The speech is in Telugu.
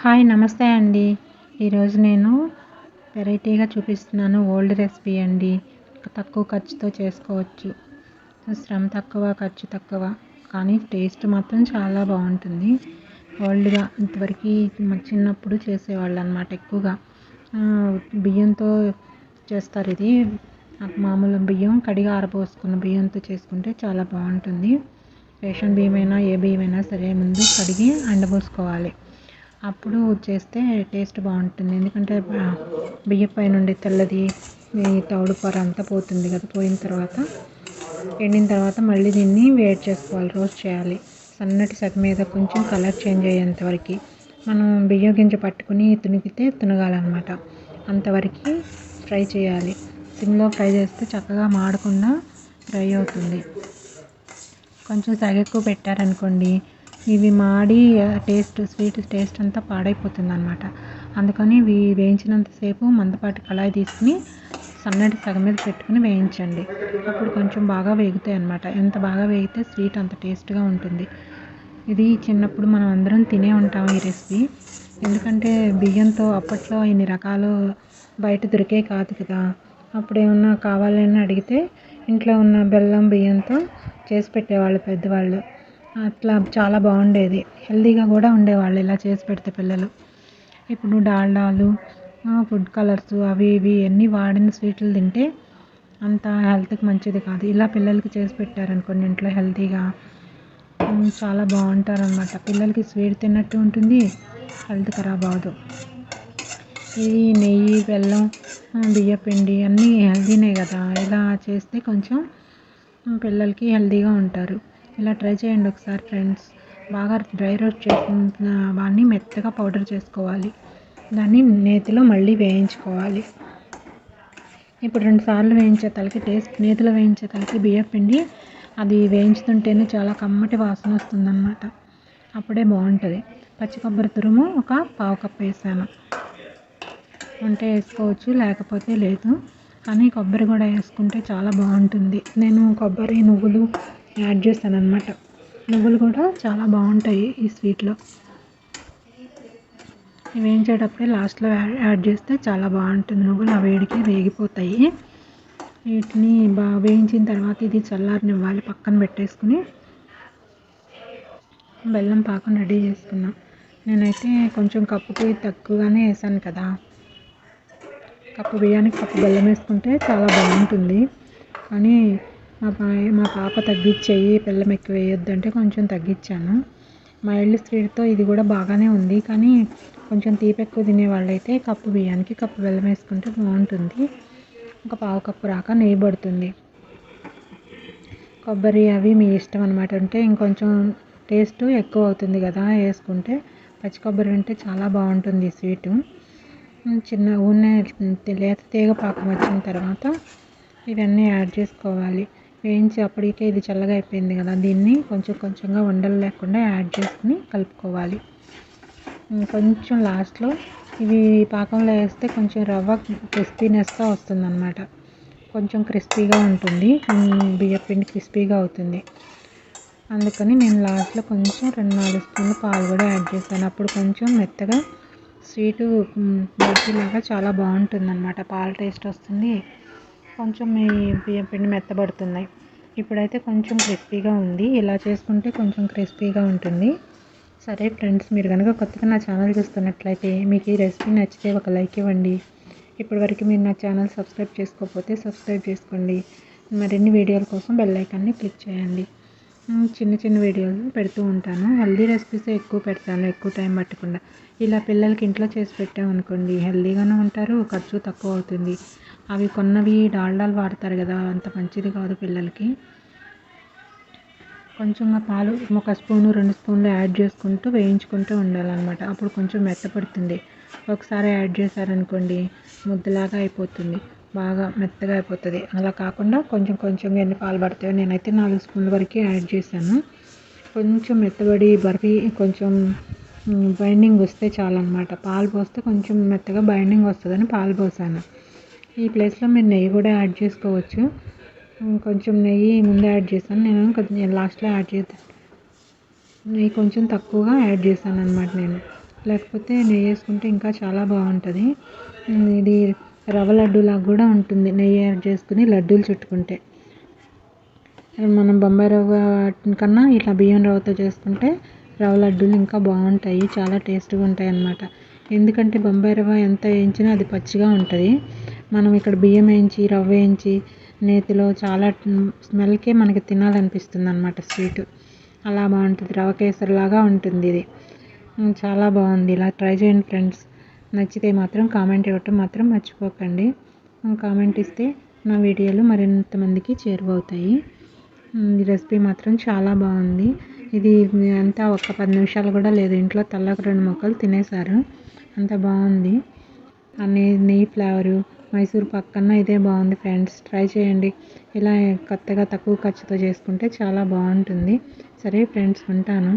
హాయ్ నమస్తే అండి. ఈరోజు నేను వెరైటీగా చూపిస్తున్నాను ఓల్డ్ రెసిపీ అండి. తక్కువ ఖర్చుతో చేసుకోవచ్చు. శ్రమ తక్కువ ఖర్చు తక్కువ. కానీ టేస్ట్ మాత్రం చాలా బాగుంటుంది. ఓల్డ్గా ఇంతవరకు మా చిన్నప్పుడు చేసేవాళ్ళు అనమాట ఎక్కువగా బియ్యంతో చేస్తారు ఇది. మామూలు బియ్యం కడిగి ఆరబోసుకున్న బియ్యంతో చేసుకుంటే చాలా బాగుంటుంది. రేషన్ బియ్యమైనా ఏ బియ్యమైనా సరే ముందు కడిగి ఎండబోసుకోవాలి అప్పుడు చేస్తే టేస్ట్ బాగుంటుంది. ఎందుకంటే బియ్యం పైన ఉండే తెల్లది ఈ తౌడు పొర అంతా పోతుంది కదా పోయిన తర్వాత ఎండిన తర్వాత మళ్ళీ దీన్ని వేడి చేసుకోవాలి రోస్ట్ చేయాలి. సన్నటి సగ మీద కొంచెం కలర్ చేంజ్ అయ్యేంత వరకు మనం బియ్యం గింజ పట్టుకుని తునిగితే తునగాలన్నమాట. అంతవరకు ఫ్రై చేయాలి. సిమ్లో ఫ్రై చేస్తే చక్కగా మాడకుండా ఫ్రై అవుతుంది. కొంచెం సగ ఎక్కువ పెట్టారనుకోండి ఇవి మాడి టేస్ట్ స్వీట్ టేస్ట్ అంతా పాడైపోతుంది అనమాట అందుకని ఇవి వేయించినంతసేపు మందపాటి కళాయి తీసుకుని సన్నటి సగం మీద పెట్టుకుని వేయించండి. అప్పుడు కొంచెం బాగా వేగుతాయి అనమాట ఎంత బాగా వేగితే స్వీట్ అంత టేస్ట్గా ఉంటుంది. ఇది చిన్నప్పుడు మనం అందరం తినే ఉంటాం ఈ రెసిపీ. ఎందుకంటే బియ్యంతో అప్పట్లో ఇన్ని రకాలు బయట దొరికే కాదు కదా. అప్పుడు ఏమన్నా కావాలని అడిగితే ఇంట్లో ఉన్న బెల్లం బియ్యంతో చేసి పెట్టేవాళ్ళు పెద్దవాళ్ళు. అట్లా చాలా బాగుండేది. హెల్తీగా కూడా ఉండేవాళ్ళు ఇలా చేసి పెడితే పిల్లలు. ఇప్పుడు డాల్డాలు ఫుడ్ కలర్స్ అవి ఇవి అన్నీ వాడిన స్వీట్లు తింటే అంత హెల్త్కి మంచిది కాదు. ఇలా పిల్లలకి చేసి పెట్టారనుకోండి ఇంట్లో హెల్తీగా చాలా బాగుంటారు అనమాట పిల్లలకి స్వీట్ తిన్నట్టు ఉంటుంది హెల్త్ ఖరాబ్ అవ్వదు. ఇది నెయ్యి బెల్లం బియ్యపిండి అన్నీ హెల్తీనే కదా. ఇలా చేస్తే కొంచెం పిల్లలకి హెల్తీగా ఉంటారు. ఇలా ట్రై చేయండి ఒకసారి ఫ్రెండ్స్. బాగా డ్రై రోస్ట్ చేసిన వాడిని మెత్తగా పౌడర్ చేసుకోవాలి. దాన్ని నేతిలో మళ్ళీ వేయించుకోవాలి. ఇప్పుడు రెండు సార్లు వేయించే తలకి టేస్ట్ నేతిలో వేయించే తలకి బియ్యం పిండి అది వేయించుతుంటేనే చాలా కమ్మటి వాసన వస్తుందన్నమాట. అప్పుడే బాగుంటుంది. పచ్చి కొబ్బరి తురుము ఒక పావు కప్పు వేసాను. ఉంటే వేసుకోవచ్చు లేకపోతే లేదు. కానీ కొబ్బరి కూడా వేసుకుంటే చాలా బాగుంటుంది. నేను కొబ్బరి నువ్వులు యాడ్ చేస్తాను అనమాట నువ్వులు కూడా చాలా బాగుంటాయి ఈ స్వీట్లో. ఇవేం వేయించేటప్పుడే లాస్ట్లో యాడ్ చేస్తే చాలా బాగుంటుంది. నువ్వులు ఆ వేడికి వేగిపోతాయి. వీటిని బాగా వేయించిన తర్వాత ఇది చల్లారనివ్వాలి పక్కన పెట్టేసుకుని. బెల్లం పాకం రెడీ చేసుకున్నాం. నేనైతే కొంచెం కప్పుకి తక్కువగానే వేసాను కదా. కప్పు బియ్యానికి కప్పు బెల్లం వేసుకుంటే చాలా బాగుంటుంది. కానీ మా పా మా పాప తగ్గించేయి బెల్లం ఎక్కువ వేయొద్దంటే కొంచెం తగ్గించాను. మైల్డ్ స్వీట్తో ఇది కూడా బాగానే ఉంది కానీ కొంచెం తీపి ఎక్కువ తినే వాళ్ళైతే కప్పు బియ్యానికి కప్పు బెల్లం వేసుకుంటే బాగుంటుంది. ఒక పావు కప్పు రాక నెయ్యి పడుతుంది. కొబ్బరి అవి మీ ఇష్టం అనమాట అంటే ఇంకొంచెం టేస్ట్ ఎక్కువ అవుతుంది కదా వేసుకుంటే. పచ్చి కొబ్బరి అంటే చాలా బాగుంటుంది స్వీటు. చిన్న ఊనె లేత తీగ పాకం వచ్చిన తర్వాత ఇవన్నీ యాడ్ చేసుకోవాలి. వేయించి అప్పటికే ఇది చల్లగా అయిపోయింది కదా దీన్ని కొంచెం కొంచెంగా ఉండలు లేకుండా యాడ్ చేసుకుని కలుపుకోవాలి. కొంచెం లాస్ట్లో ఇవి పాకంలో వేస్తే కొంచెం రవ్వ క్రిస్పీనెస్గా వస్తుందన్నమాట. కొంచెం క్రిస్పీగా ఉంటుంది. బియ్యపిండి బియ్యం పిండి క్రిస్పీగా అవుతుంది. అందుకని నేను లాస్ట్లో కొంచెం రెండు నాలుగు స్పూన్లు పాలు కూడా యాడ్ చేశాను. అప్పుడు కొంచెం మెత్తగా స్వీటు బజ్జీలాగా చాలా బాగుంటుంది అనమాట పాల టేస్ట్ వస్తుంది. కొంచెం ఈ బియ్యం పిండి మెత్తబడుతున్నాయి ఇప్పుడైతే కొంచెం క్రిస్పీగా ఉంది. ఇలా చేసుకుంటే కొంచెం క్రిస్పీగా ఉంటుంది. సరే ఫ్రెండ్స్ మీరు కనుక కొత్తగా నా ఛానల్ చూస్తున్నట్లయితే మీకు ఈ రెసిపీ నచ్చితే ఒక లైక్ ఇవ్వండి. ఇప్పటివరకు మీరు నా ఛానల్ సబ్స్క్రైబ్ చేసుకోకపోతే సబ్స్క్రైబ్ చేసుకోండి. మరిన్ని వీడియోల కోసం బెల్ ఐకాన్ని క్లిక్ చేయండి. చిన్న చిన్న వీడియోలు పెడుతూ ఉంటాను. హెల్దీ రెసిపీస్ ఎక్కువ పెడతాను ఎక్కువ టైం పట్టకుండా. ఇలా పిల్లలకి ఇంట్లో చేసి పెట్టామనుకోండి హెల్దీగానే ఉంటారు ఖర్చు తక్కువ అవుతుంది. అవి కొన్నవి డాల్డాలు వాడతారు కదా అంత మంచిది కాదు పిల్లలకి. కొంచెంగా పాలు ఒక స్పూను రెండు స్పూన్లు యాడ్ చేసుకుంటూ వేయించుకుంటూ ఉండాలన్నమాట. అప్పుడు కొంచెం మెత్తపడుతుంది. ఒకసారి యాడ్ చేశారనుకోండి ముద్దలాగా అయిపోతుంది. బాగా మెత్తగా అయిపోతుంది. అలా కాకుండా కొంచెం కొంచెంగా ఎన్ని పాలు పడతాయో నేనైతే నాలుగు స్పూన్ల వరకు యాడ్ చేశాను. కొంచెం మెత్తబడి బర్ఫీ కొంచెం బైండింగ్ వస్తే చాలన్నమాట. పాలు పోస్తే కొంచెం మెత్తగా బైండింగ్ వస్తుందని పాలు పోసాను. ఈ ప్లేస్లో మీరు నెయ్యి కూడా యాడ్ చేసుకోవచ్చు. కొంచెం నెయ్యి ముందే యాడ్ చేశాను నేను కొంచెం లాస్ట్లో యాడ్ చేస్తాను నెయ్యి కొంచెం తక్కువగా యాడ్ చేశాను అనమాట నేను. లేకపోతే నెయ్యి వేసుకుంటే ఇంకా చాలా బాగుంటుంది. ఇది రవ్వ లడ్డూలాగా కూడా ఉంటుంది. నెయ్యి యాడ్ చేసుకుని లడ్డూలు చుట్టుకుంటే. మనం బొంబాయి రవ్వ కన్నా ఇట్లా బియ్యం రవ్వతో చేసుకుంటే రవ్వ లడ్డూలు ఇంకా బాగుంటాయి. చాలా టేస్ట్గా ఉంటాయి అన్నమాట ఎందుకంటే బొంబాయి రవ్వ ఎంత వేయించినా అది పచ్చిగా ఉంటుంది. మనం ఇక్కడ బియ్యం వేయించి రవ్వ వేయించి నేతిలో చాలా స్మెల్కే మనకి తినాలనిపిస్తుంది అనమాట స్వీట్. అలా బాగుంటుంది. రవ్వ కేసరిలాగా ఉంటుంది ఇది. చాలా బాగుంది. ఇలా ట్రై చేయండి ఫ్రెండ్స్. నచ్చితే మాత్రం కామెంట్ ఇవ్వటం మాత్రం మర్చిపోకండి. కామెంట్ ఇస్తే నా వీడియోలు మరింత మందికి చేరువవుతాయి. ఈ రెసిపీ మాత్రం చాలా బాగుంది. ఇది అంతా ఒక పది నిమిషాలు కూడా లేదు. ఇంట్లో తల్లకు రెండు మొక్కలు తినేశారు. అంత బాగుంది. ఆ నెయ్యి నెయ్యి ఫ్లేవరు మైసూర్ పక్కన ఇదే బాగుంది ఫ్రెండ్స్. ట్రై చేయండి. ఇలా కొత్తగా తక్కువ ఖర్చుతో చేసుకుంటే చాలా బాగుంటుంది. సరే ఫ్రెండ్స్ ఉంటాను.